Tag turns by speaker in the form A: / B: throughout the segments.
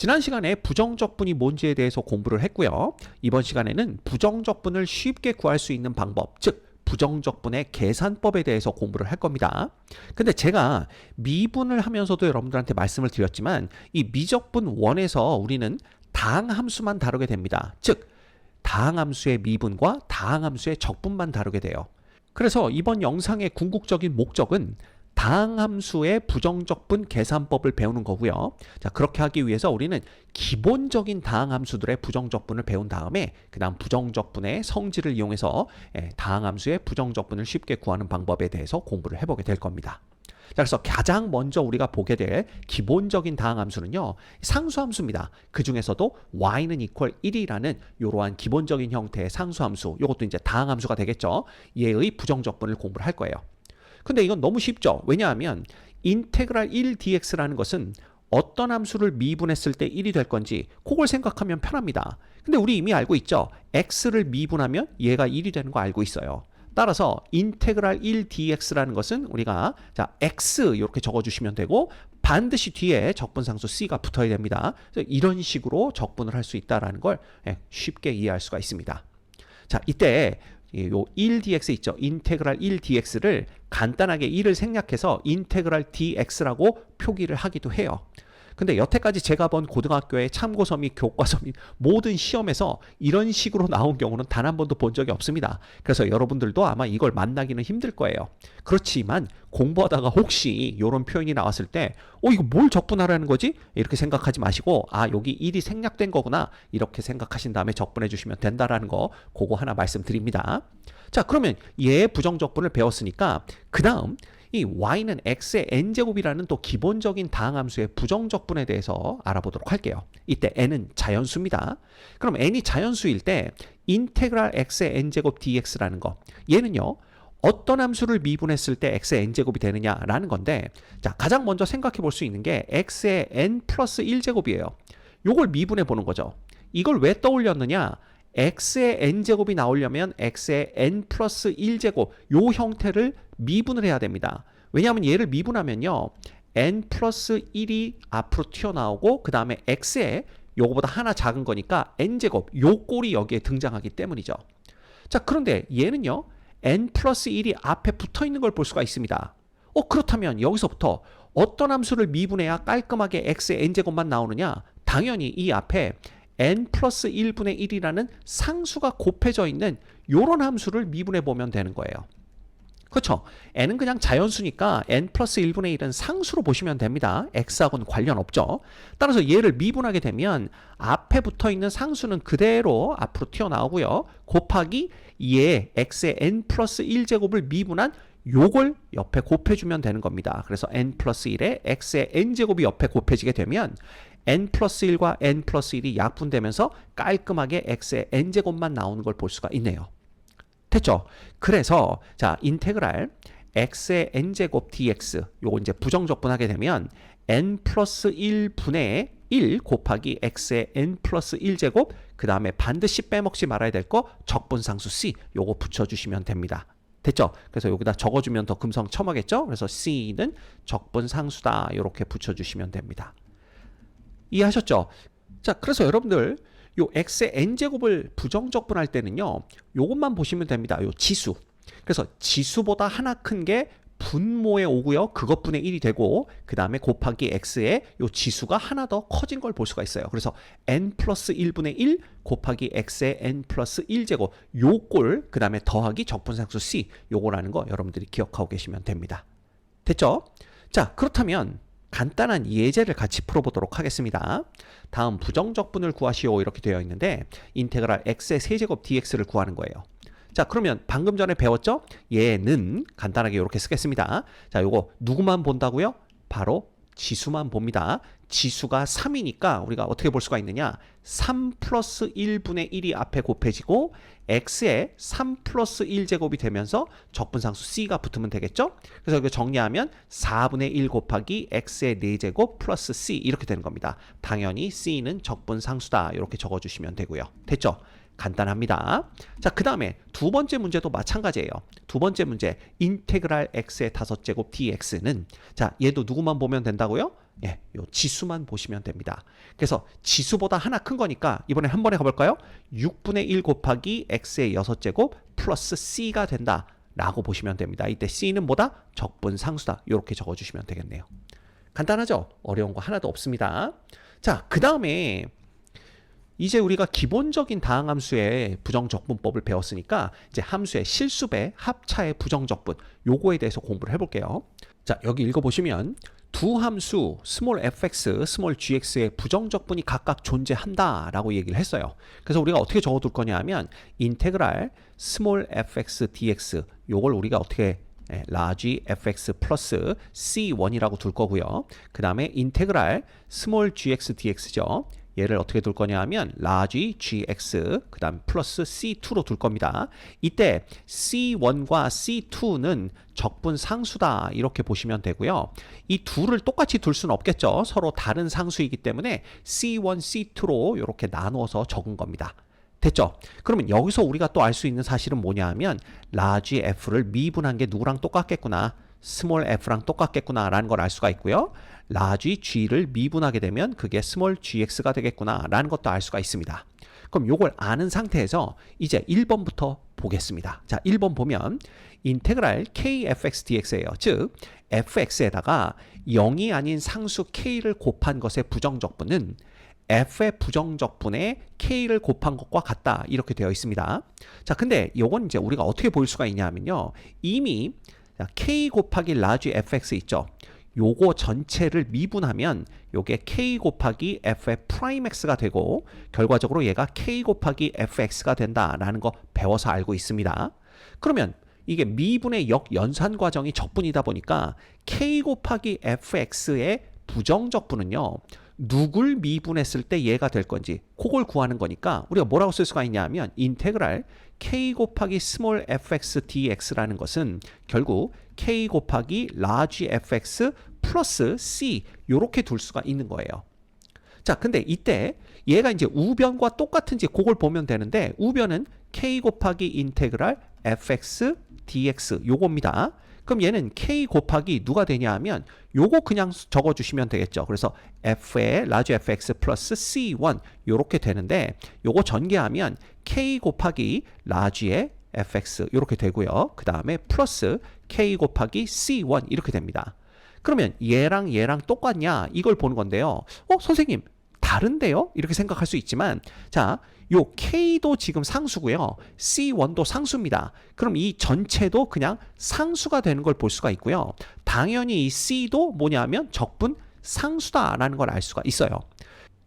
A: 지난 시간에 부정적분이 뭔지에 대해서 공부를 했고요. 이번 시간에는 부정적분을 쉽게 구할 수 있는 방법, 즉 부정적분의 계산법에 대해서 공부를 할 겁니다. 근데 제가 미분을 하면서도 여러분들한테 말씀을 드렸지만 이 미적분 원에서 우리는 다항 함수만 다루게 됩니다. 즉 다항 함수의 미분과 다항 함수의 적분만 다루게 돼요. 그래서 이번 영상의 궁극적인 목적은 다항함수의 부정적분 계산법을 배우는 거고요. 자, 그렇게 하기 위해서 우리는 기본적인 다항함수들의 부정적분을 배운 다음에 그 다음 부정적분의 성질을 이용해서 예, 다항함수의 부정적분을 쉽게 구하는 방법에 대해서 공부를 해보게 될 겁니다. 자, 그래서 가장 먼저 우리가 보게 될 기본적인 다항함수는요. 상수함수입니다. 그 중에서도 y는 equal 1이라는 이러한 기본적인 형태의 상수함수. 이것도 이제 다항함수가 되겠죠. 얘의 부정적분을 공부를 할 거예요. 근데 이건 너무 쉽죠. 왜냐하면 인테그랄 1dx라는 것은 어떤 함수를 미분했을 때 1이 될 건지 그걸 생각하면 편합니다. 근데 우리 이미 알고 있죠. x를 미분하면 얘가 1이 되는 거 알고 있어요. 따라서 인테그랄 1dx라는 것은 우리가 자 x 이렇게 적어주시면 되고 반드시 뒤에 적분상수 c가 붙어야 됩니다. 이런 식으로 적분을 할 수 있다라는 걸 예, 쉽게 이해할 수가 있습니다. 자 이때 요 1dx 있죠. 인테그랄 1dx를 간단하게 1을 생략해서 인테그랄 dx라고 표기를 하기도 해요. 근데 여태까지 제가 본 고등학교의 참고서 및 교과서 및 모든 시험에서 이런 식으로 나온 경우는 단 한 번도 본 적이 없습니다. 그래서 여러분들도 아마 이걸 만나기는 힘들 거예요. 그렇지만 공부하다가 혹시 이런 표현이 나왔을 때, 어, 이거 뭘 적분하라는 거지? 이렇게 생각하지 마시고, 아, 여기 1이 생략된 거구나. 이렇게 생각하신 다음에 적분해 주시면 된다라는 거, 그거 하나 말씀드립니다. 자, 그러면 얘 부정적분을 배웠으니까, 그 다음, 이 y는 x의 n제곱이라는 또 기본적인 다항함수의 부정적분에 대해서 알아보도록 할게요. 이때 n은 자연수입니다. 그럼 n이 자연수일 때 인테그랄 x의 n제곱 dx라는 거 얘는요. 어떤 함수를 미분했을 때 x의 n제곱이 되느냐라는 건데 자 가장 먼저 생각해 볼 수 있는 게 x의 n 플러스 1제곱이에요. 요걸 미분해 보는 거죠. 이걸 왜 떠올렸느냐? x의 n제곱이 나오려면 x의 n 플러스 1제곱 요 형태를 미분을 해야 됩니다. 왜냐하면 얘를 미분하면요. n 플러스 1이 앞으로 튀어나오고 그 다음에 x에 요거보다 하나 작은 거니까 n제곱 요 꼴이 여기에 등장하기 때문이죠. 자 그런데 얘는요. n 플러스 1이 앞에 붙어 있는 걸 볼 수가 있습니다. 어 그렇다면 여기서부터 어떤 함수를 미분해야 깔끔하게 x의 n제곱만 나오느냐? 당연히 이 앞에 n 플러스 1분의 1이라는 상수가 곱해져 있는 요런 함수를 미분해 보면 되는 거예요. 그렇죠. n은 그냥 자연수니까 n 플러스 1분의 1은 상수로 보시면 됩니다. x하고는 관련 없죠. 따라서 얘를 미분하게 되면 앞에 붙어 있는 상수는 그대로 앞으로 튀어나오고요. 곱하기 얘 x의 n 플러스 1제곱을 미분한 요걸 옆에 곱해주면 되는 겁니다. 그래서 n 플러스 1에 x의 n제곱이 옆에 곱해지게 되면 n 플러스 1과 n 플러스 1이 약분되면서 깔끔하게 x의 n제곱만 나오는 걸 볼 수가 있네요. 됐죠? 그래서 자 인테그랄 x의 n제곱 dx 요거 이제 부정적분하게 되면 n 플러스 1분의 1 곱하기 x의 n 플러스 1제곱 그 다음에 반드시 빼먹지 말아야 될 거 적분상수 c 요거 붙여주시면 됩니다. 됐죠? 그래서 여기다 적어주면 더 금성첨하겠죠? 그래서 c는 적분상수다 이렇게 붙여주시면 됩니다. 이해하셨죠? 자, 그래서 여러분들 요 x의 n제곱을 부정적분할 때는요. 요것만 보시면 됩니다. 요 지수. 그래서 지수보다 하나 큰 게 분모에 오고요. 그것분의 1이 되고 그 다음에 곱하기 x의 요 지수가 하나 더 커진 걸 볼 수가 있어요. 그래서 n 플러스 1분의 1 곱하기 x의 n 플러스 1제곱 요꼴 그 다음에 더하기 적분상수 c 요거라는 거 여러분들이 기억하고 계시면 됩니다. 됐죠? 자 그렇다면 간단한 예제를 같이 풀어보도록 하겠습니다. 다음 부정적분을 구하시오 이렇게 되어 있는데 인테그랄 x의 세제곱 dx를 구하는 거예요. 자 그러면 방금 전에 배웠죠? 얘는 간단하게 이렇게 쓰겠습니다. 자 요거 누구만 본다고요? 바로 지수만 봅니다. 지수가 3이니까 우리가 어떻게 볼 수가 있느냐? 3 플러스 1분의 1이 앞에 곱해지고 x에 3 플러스 1제곱이 되면서 적분상수 c가 붙으면 되겠죠? 그래서 이거 정리하면 4분의 1 곱하기 x의 4제곱 플러스 c 이렇게 되는 겁니다. 당연히 c는 적분상수다 이렇게 적어주시면 되고요. 됐죠? 간단합니다. 자, 그 다음에 두 번째 문제도 마찬가지예요. 두 번째 문제, 인테그랄 x의 다섯 제곱 dx는 자, 얘도 누구만 보면 된다고요? 예, 요 지수만 보시면 됩니다. 그래서 지수보다 하나 큰 거니까 이번에 한 번에 가볼까요? 6분의 1 곱하기 x의 6제곱 플러스 c가 된다. 라고 보시면 됩니다. 이때 c는 뭐다? 적분 상수다. 이렇게 적어주시면 되겠네요. 간단하죠? 어려운 거 하나도 없습니다. 자, 그 다음에 이제 우리가 기본적인 다항함수의 부정적분법을 배웠으니까 이제 함수의 실수배, 합차의 부정적분 요거에 대해서 공부를 해볼게요. 자, 여기 읽어보시면 두 함수 스몰 fx, 스몰 gx의 부정적분이 각각 존재한다 라고 얘기를 했어요. 그래서 우리가 어떻게 적어둘 거냐 하면 인테그랄 스몰 fx dx 요걸 우리가 어떻게 예, 라지 fx 플러스 c1이라고 둘 거고요. 그 다음에 인테그랄 스몰 gx dx죠. 얘를 어떻게 둘 거냐 하면 라지 gx 그 다음 플러스 c2로 둘 겁니다. 이때 c1과 c2는 적분 상수다 이렇게 보시면 되고요. 이 둘을 똑같이 둘 수는 없겠죠. 서로 다른 상수이기 때문에 c1, c2로 이렇게 나누어서 적은 겁니다. 됐죠? 그러면 여기서 우리가 또 알 수 있는 사실은 뭐냐 하면 라지 f를 미분한 게 누구랑 똑같겠구나. 스몰 f랑 똑같겠구나 라는 걸 알 수가 있고요. 라지 g를 미분하게 되면 그게 스몰 gx가 되겠구나 라는 것도 알 수가 있습니다. 그럼 요걸 아는 상태에서 이제 1번부터 보겠습니다. 자, 1번 보면 인테그랄 kfx dx예요. 즉 fx에다가 0이 아닌 상수 k를 곱한 것의 부정적분은 f의 부정적분에 k를 곱한 것과 같다 이렇게 되어 있습니다. 자, 근데 요건 이제 우리가 어떻게 볼 수가 있냐면요. 이미 k 곱하기 라지 fx 있죠. 요거 전체를 미분하면 요게 k 곱하기 f의 프라임 x가 되고 결과적으로 얘가 k 곱하기 fx가 된다라는 거 배워서 알고 있습니다. 그러면 이게 미분의 역연산 과정이 적분이다 보니까 k 곱하기 fx의 부정적분은요. 누굴 미분했을 때 얘가 될 건지 그걸 구하는 거니까 우리가 뭐라고 쓸 수가 있냐 하면 인테그랄 k 곱하기 스몰 fx dx라는 것은 결국 k 곱하기 large fx 플러스 c 요렇게 둘 수가 있는 거예요. 자, 근데 이때 얘가 이제 우변과 똑같은지 그걸 보면 되는데 우변은 k 곱하기 인테그랄 fx dx 요겁니다. 그럼 얘는 k 곱하기 누가 되냐 하면 요거 그냥 적어 주시면 되겠죠. 그래서 f의 large fx 플러스 c1 요렇게 되는데 요거 전개하면 k 곱하기 large의 fx 이렇게 되고요. 그 다음에 플러스 k 곱하기 c1 이렇게 됩니다. 그러면 얘랑 얘랑 똑같냐 이걸 보는 건데요. 어 선생님 다른데요? 이렇게 생각할 수 있지만 자, 요 K도 지금 상수고요. C1도 상수입니다. 그럼 이 전체도 그냥 상수가 되는 걸 볼 수가 있고요. 당연히 이 C도 뭐냐면 적분 상수다라는 걸 알 수가 있어요.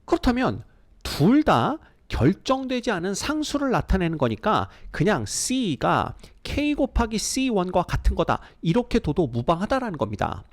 A: 그렇다면 둘 다 결정되지 않은 상수를 나타내는 거니까 그냥 C가 K 곱하기 C1과 같은 거다. 이렇게 둬도 무방하다라는 겁니다.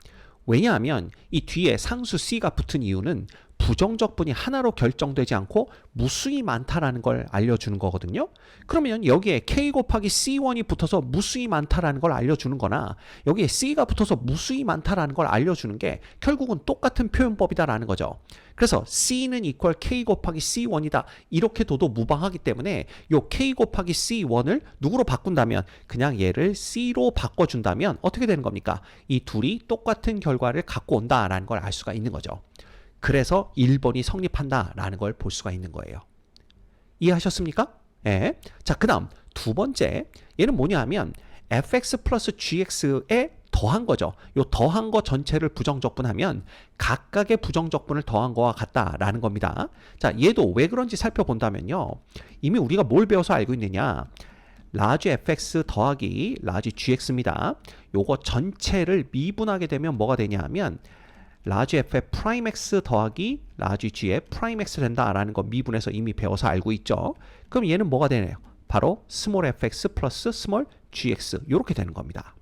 A: 왜냐하면 이 뒤에 상수 C가 붙은 이유는 부정적 분이 하나로 결정되지 않고 무수히 많다라는 걸 알려주는 거거든요. 그러면 여기에 k 곱하기 c1이 붙어서 무수히 많다라는 걸 알려주는 거나 여기에 c가 붙어서 무수히 많다라는 걸 알려주는 게 결국은 똑같은 표현법이다라는 거죠. 그래서 c는 이퀄 k 곱하기 c1이다 이렇게 둬도 무방하기 때문에 요 k 곱하기 c1을 누구로 바꾼다면 그냥 얘를 c로 바꿔준다면 어떻게 되는 겁니까? 이 둘이 똑같은 결과를 갖고 온다라는 걸 알 수가 있는 거죠. 그래서 1번이 성립한다라는 걸 볼 수가 있는 거예요. 이해하셨습니까? 예. 자, 그 다음 두 번째 얘는 뭐냐 하면 fx 플러스 gx에 더한 거죠. 요 더한 거 전체를 부정적분하면 각각의 부정적분을 더한 거와 같다라는 겁니다. 자, 얘도 왜 그런지 살펴본다면요. 이미 우리가 뭘 배워서 알고 있느냐. 라지 fx 더하기 라지 gx입니다. 요거 전체를 미분하게 되면 뭐가 되냐 하면 라지 f의 프라임 x 더하기 라지 g의 프라임 x 된다라는 거 미분해서 이미 배워서 알고 있죠. 그럼 얘는 뭐가 되네요? 바로 스몰 fx 플러스 스몰 gx 이렇게 되는 겁니다.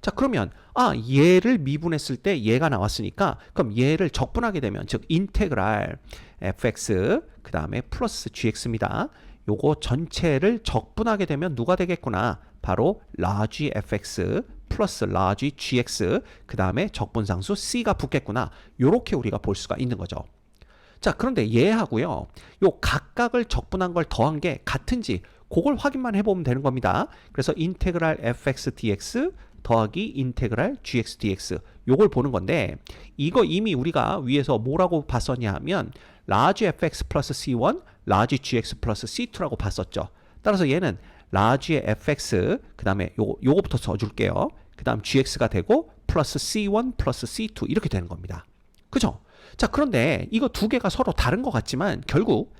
A: 자 그러면 아 얘를 미분했을 때 얘가 나왔으니까 그럼 얘를 적분하게 되면 즉 인테그랄 fx 그 다음에 플러스 gx입니다. 요거 전체를 적분하게 되면 누가 되겠구나 바로 large fx 플러스 large gx 그 다음에 적분상수 c가 붙겠구나 요렇게 우리가 볼 수가 있는 거죠. 자 그런데 얘하고요 요 각각을 적분한 걸 더한 게 같은지 그걸 확인만 해보면 되는 겁니다. 그래서 인테그랄 fx dx 더하기 인테그랄 gx dx 요걸 보는 건데 이거 이미 우리가 위에서 뭐라고 봤었냐 하면 large fx 플러스 c1, large gx 플러스 c2라고 봤었죠. 따라서 얘는 large의 fx 그 다음에 요거 요거부터 써줄게요. 그 다음 gx가 되고 플러스 c1 플러스 c2 이렇게 되는 겁니다. 그죠? 자 그런데 이거 두 개가 서로 다른 것 같지만 결국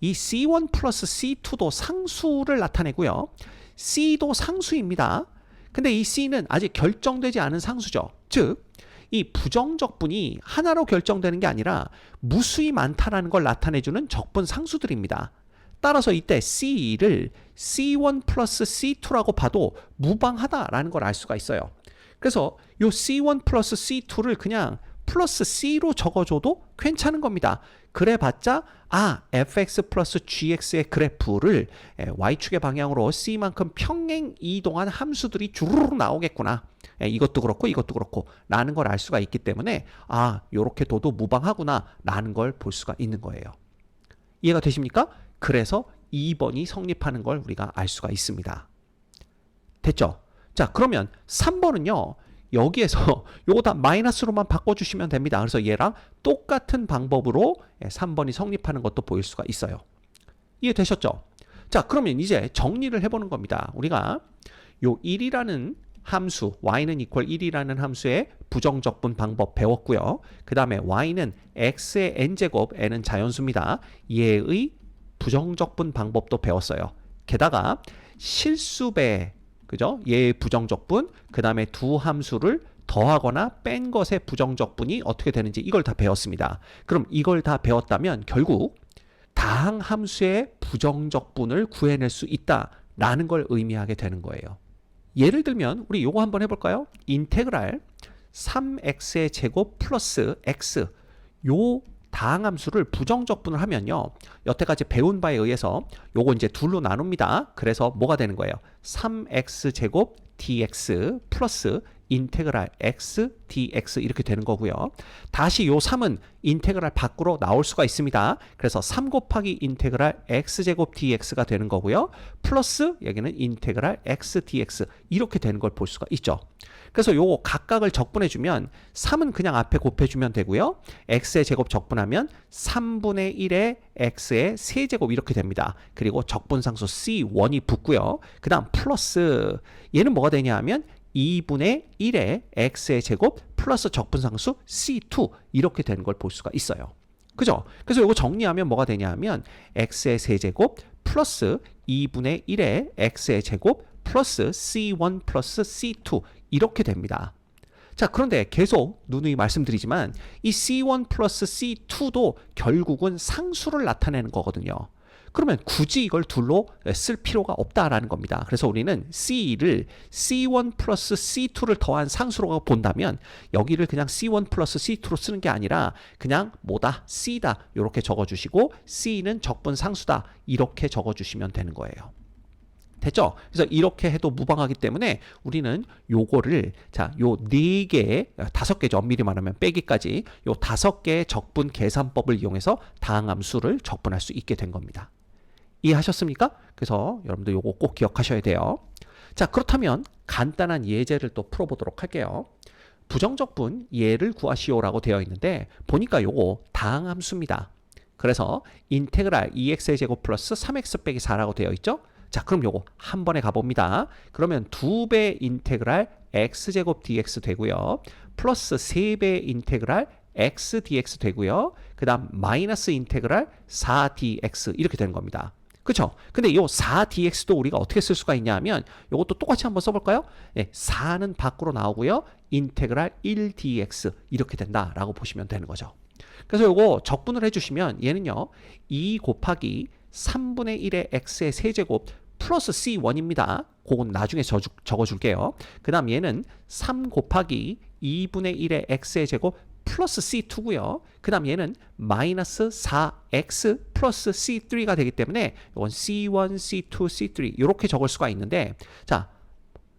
A: 이 c1 플러스 c2도 상수를 나타내고요. c도 상수입니다. 근데 이 c는 아직 결정되지 않은 상수죠. 즉, 이 부정적분이 하나로 결정되는 게 아니라 무수히 많다라는 걸 나타내주는 적분 상수들입니다. 따라서 이때 c를 c1 플러스 c2라고 봐도 무방하다라는 걸 알 수가 있어요. 그래서 요 c1 플러스 c2를 그냥 플러스 c로 적어줘도 괜찮은 겁니다. 그래봤자 아 fx 플러스 gx의 그래프를 에, y축의 방향으로 c만큼 평행 이동한 함수들이 주르륵 나오겠구나. 에, 이것도 그렇고 이것도 그렇고 라는 걸 알 수가 있기 때문에 아 요렇게 둬도 무방하구나 라는 걸 볼 수가 있는 거예요. 이해가 되십니까? 그래서 2번이 성립하는 걸 우리가 알 수가 있습니다. 됐죠? 자 그러면 3번은요. 여기에서 요거 다 마이너스로만 바꿔주시면 됩니다. 그래서 얘랑 똑같은 방법으로 3번이 성립하는 것도 보일 수가 있어요. 이해되셨죠? 자, 그러면 이제 정리를 해보는 겁니다. 우리가 요 1이라는 함수, y는 equal 1이라는 함수의 부정적분 방법 배웠고요. 그 다음에 y는 x의 n제곱, n은 자연수입니다. 얘의 부정적분 방법도 배웠어요. 게다가 실수배 그죠? 얘의 부정적분, 그 다음에 두 함수를 더하거나 뺀 것의 부정적분이 어떻게 되는지 이걸 다 배웠습니다. 그럼 이걸 다 배웠다면 결국 다항 함수의 부정적분을 구해낼 수 있다라는 걸 의미하게 되는 거예요. 예를 들면 우리 요거 한번 해볼까요? 인테그랄 3x의 제곱 플러스 x 요 다항함수를 부정적 분을 하면요. 여태까지 배운 바에 의해서 요거 이제 둘로 나눕니다. 그래서 뭐가 되는 거예요? 3x 제곱 dx 플러스 인테그랄 x dx 이렇게 되는 거고요. 다시 요 3은 인테그랄 밖으로 나올 수가 있습니다. 그래서 3 곱하기 인테그랄 x 제곱 dx가 되는 거고요. 플러스 여기는 인테그랄 x dx 이렇게 되는 걸 볼 수가 있죠. 그래서 요거 각각을 적분해 주면 3은 그냥 앞에 곱해 주면 되고요. x의 제곱 적분하면 3분의 1의 x의 세제곱 이렇게 됩니다. 그리고 적분상수 c1이 붙고요. 그다음 플러스 얘는 뭐가 되냐 하면 2분의 1의 x의 제곱 플러스 적분상수 c2 이렇게 되는 걸 볼 수가 있어요. 그죠? 그래서 이거 정리하면 뭐가 되냐 하면 x의 세제곱 플러스 2분의 1의 x의 제곱 플러스 c1 플러스 c2 이렇게 됩니다. 자, 그런데 계속 누누이 말씀드리지만 이 C1 플러스 C2도 결국은 상수를 나타내는 거거든요. 그러면 굳이 이걸 둘로 쓸 필요가 없다라는 겁니다. 그래서 우리는 C를 C1 플러스 C2를 더한 상수로 본다면 여기를 그냥 C1 플러스 C2로 쓰는 게 아니라 그냥 뭐다? C다. 이렇게 적어주시고 C는 적분 상수다. 이렇게 적어주시면 되는 거예요. 됐죠? 그래서 이렇게 해도 무방하기 때문에 우리는 요거를 자, 요 네 개, 다섯 개죠. 엄밀히 말하면 빼기까지 요 다섯 개의 적분 계산법을 이용해서 다항함수를 적분할 수 있게 된 겁니다. 이해하셨습니까? 그래서 여러분들 요거 꼭 기억하셔야 돼요. 자, 그렇다면 간단한 예제를 또 풀어보도록 할게요. 부정적분 예를 구하시오라고 되어 있는데 보니까 요거 다항함수입니다. 그래서 인테그랄 2x의 제곱 플러스 3x 빼기 4라고 되어 있죠? 자, 그럼 요거 한 번에 가봅니다. 그러면 2배 인테그랄 x제곱 dx 되고요. 플러스 3배 인테그랄 x dx 되고요. 그 다음 마이너스 인테그랄 4dx 이렇게 되는 겁니다. 그쵸? 근데 이 4dx도 우리가 어떻게 쓸 수가 있냐 하면 이것도 똑같이 한번 써볼까요? 네, 4는 밖으로 나오고요. 인테그랄 1dx 이렇게 된다라고 보시면 되는 거죠. 그래서 이거 적분을 해주시면 얘는요. 2 곱하기 3분의 1의 x의 세제곱 플러스 C1입니다. 그건 나중에 저, 적어줄게요. 그 다음 얘는 3 곱하기 2분의 1의 x의 제곱 플러스 C2고요. 그 다음 얘는 마이너스 4x 플러스 C3가 되기 때문에 이건 C1, C2, C3 이렇게 적을 수가 있는데 자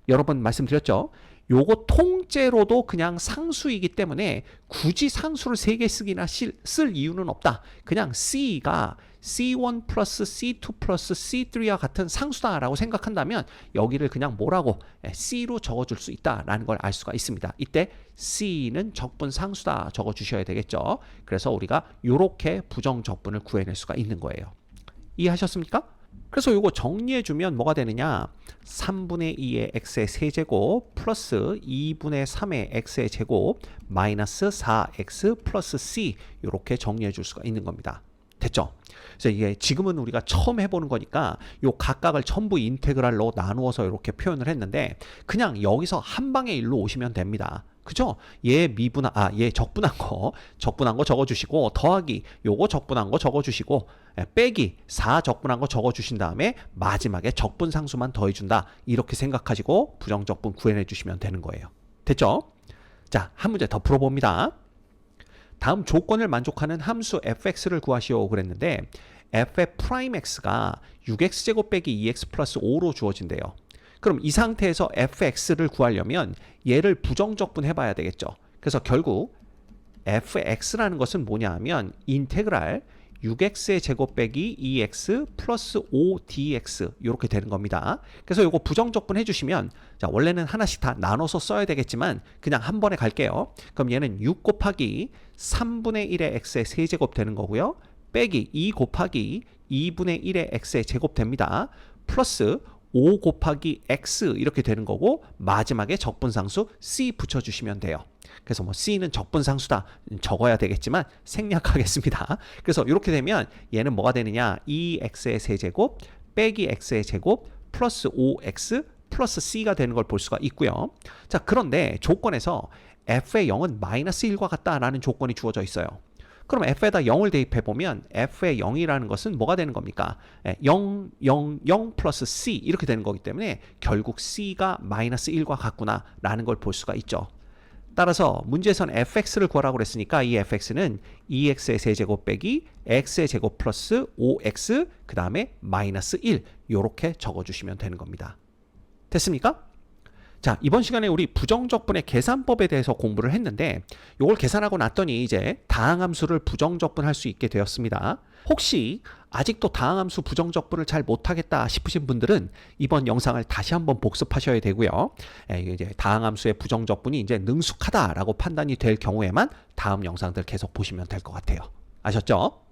A: 여러 번 말씀드렸죠. 요거 통째로도 그냥 상수이기 때문에 굳이 상수를 3개 쓰기나 쓸 이유는 없다. 그냥 C가 C1 플러스 C2 플러스 C3와 같은 상수다라고 생각한다면 여기를 그냥 뭐라고 예, C로 적어줄 수 있다라는 걸 알 수가 있습니다. 이때 C는 적분 상수다 적어주셔야 되겠죠. 그래서 우리가 이렇게 부정 적분을 구해낼 수가 있는 거예요. 이해하셨습니까? 그래서 이거 정리해주면 뭐가 되느냐 3분의 2의 x의 세제곱 플러스 2분의 3의 x의 제곱 마이너스 4x 플러스 c 이렇게 정리해 줄 수가 있는 겁니다 됐죠? 그래서 이게 지금은 우리가 처음 해보는 거니까 요 각각을 전부 인테그랄로 나누어서 이렇게 표현을 했는데 그냥 여기서 한 방에 일로 오시면 됩니다. 그죠? 얘 미분한 아 얘 적분한 거 적분한 거 적어 주시고 더하기 요거 적분한 거 적어 주시고 예, 빼기 4 적분한 거 적어 주신 다음에 마지막에 적분 상수만 더해 준다 이렇게 생각하시고 부정적분 구해내 주시면 되는 거예요. 됐죠? 자 한 문제 더 풀어 봅니다. 다음 조건을 만족하는 함수 fx를 구하시오 그랬는데 f의 프라임 x가 6x제곱 빼기 2x 플러스 5로 주어진대요. 그럼 이 상태에서 fx를 구하려면 얘를 부정적분 해봐야 되겠죠. 그래서 결국 fx라는 것은 뭐냐 하면 인테그랄 6x의 제곱 빼기 2x 플러스 5dx 이렇게 되는 겁니다. 그래서 이거 부정적분 해주시면 자 원래는 하나씩 다 나눠서 써야 되겠지만 그냥 한 번에 갈게요. 그럼 얘는 6 곱하기 3분의 1의 x의 세제곱 되는 거고요. 빼기 2 곱하기 2분의 1의 x의 제곱 됩니다. 플러스 5 곱하기 x 이렇게 되는 거고 마지막에 적분상수 c 붙여주시면 돼요. 그래서 뭐 c는 적분상수다 적어야 되겠지만 생략하겠습니다. 그래서 이렇게 되면 얘는 뭐가 되느냐 2x의 세제곱 빼기 x의 제곱 플러스 5x 플러스 c가 되는 걸 볼 수가 있고요. 자 그런데 조건에서 f의 0은 마이너스 1과 같다라는 조건이 주어져 있어요. 그럼 f에다 0을 대입해 보면 f의 0이라는 것은 뭐가 되는 겁니까? 0, 0, 0 플러스 c 이렇게 되는 거기 때문에 결국 c가 마이너스 1과 같구나라는 걸 볼 수가 있죠. 따라서 문제에서는 fx를 구하라고 그랬으니까 이 fx는 2x의 세제곱 빼기 x의 제곱 플러스 5x 그 다음에 마이너스 1 이렇게 적어주시면 되는 겁니다. 됐습니까? 자, 이번 시간에 우리 부정적분의 계산법에 대해서 공부를 했는데 이걸 계산하고 났더니 이제 다항함수를 부정적분할 수 있게 되었습니다. 혹시 아직도 다항함수 부정적분을 잘 못하겠다 싶으신 분들은 이번 영상을 다시 한번 복습하셔야 되고요. 에, 이제 다항함수의 부정적분이 이제 능숙하다라고 판단이 될 경우에만 다음 영상들 계속 보시면 될 것 같아요. 아셨죠?